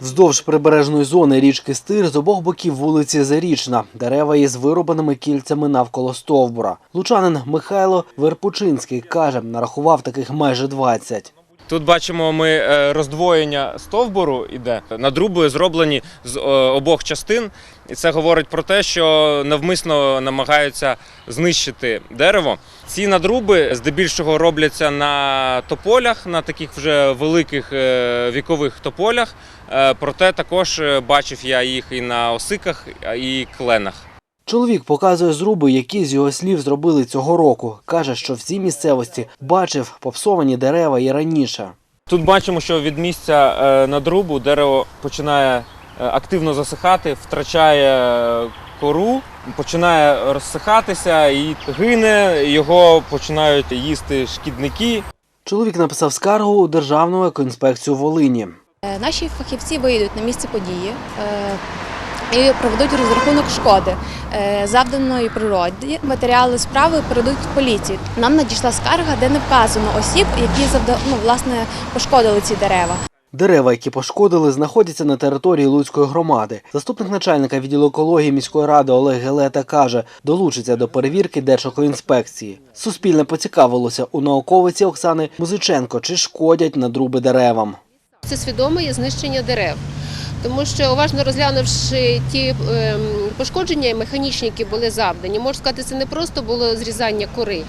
Вздовж прибережної зони річки Стир з обох боків вулиці Зарічна. Дерева із вирубаними кільцями навколо стовбура. Лучанин Михайло Верпучинський каже, нарахував таких майже 20. Тут бачимо ми е, роздвоєння стовбуру іде. Надруби зроблені з е, обох частин, і це говорить про те, що навмисно намагаються знищити дерево. Ці надруби здебільшого робляться на тополях, на таких вже великих е, вікових тополях. Проте також бачив я їх і на осиках, і кленах. Чоловік показує зруби, які з його слів зробили цього року. Каже, що в цій місцевості бачив попсовані дерева і раніше. Тут бачимо, що від місця е, надрубу дерево починає е, активно засихати, втрачає е, кору, починає розсихатися і гине, його починають їсти шкідники. Чоловік написав скаргу у Державну екоінспекцію Волині. Наші фахівці вийдуть на місце події і проведуть розрахунок шкоди е, завданої природі. Матеріали справи передадуть в поліцію. Нам надійшла скарга, де не вказано осіб, які завда... ну, власне пошкодили ці дерева. Дерева, які пошкодили, знаходяться на території Луцької громади. Заступник начальника відділу екології міської ради Олег Гелета каже, долучиться до перевірки Держекоінспекції. Суспільне поцікавилося у науковиці Оксани Музиченко, чи шкодять надруби деревам. Це свідоме є знищення дерев. Тому що уважно розглянувши ті ем, пошкодження механічні, які були завдані, можна сказати, це не просто було зрізання кори.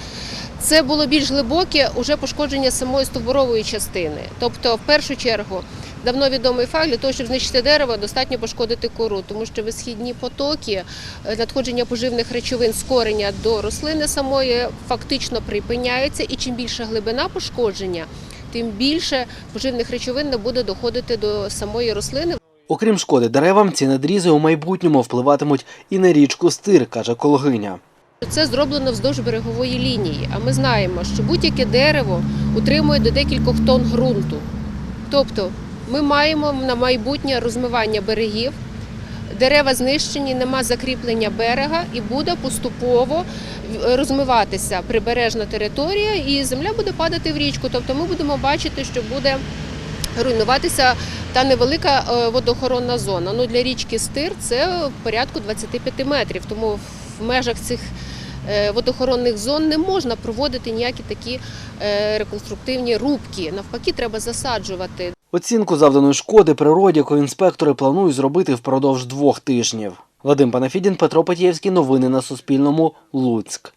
Це було більш глибоке уже пошкодження самої стовбурової частини. Тобто, в першу чергу, давно відомий факт, для того, щоб знищити дерево, достатньо пошкодити кору, тому що висхідні потоки, е, надходження поживних речовин з кореня до рослини самої фактично припиняються, і чим більша глибина пошкодження, тим більше поживних речовин не буде доходити до самої рослини. Окрім шкоди деревам, ці надрізи у майбутньому впливатимуть і на річку Стир, каже колегиня. Це зроблено вздовж берегової лінії. А ми знаємо, що будь-яке дерево утримує до декількох тонн ґрунту. Тобто ми маємо на майбутнє розмивання берегів. Дерева знищені, нема закріплення берега і буде поступово е, розмиватися прибережна територія, і земля буде падати в річку. Тобто ми будемо бачити, що буде руйнуватися та невелика е, водоохоронна зона. Ну для річки Стир це порядку 25 метрів. Тому в межах цих е, водоохоронних зон не можна проводити ніякі такі е, реконструктивні рубки. Навпаки, треба засаджувати. Оцінку завданої шкоди природі екоінспектори планують зробити впродовж двох тижнів. Вадим Панафідін, Петро Петєвський. Новини на Суспільному. Луцьк.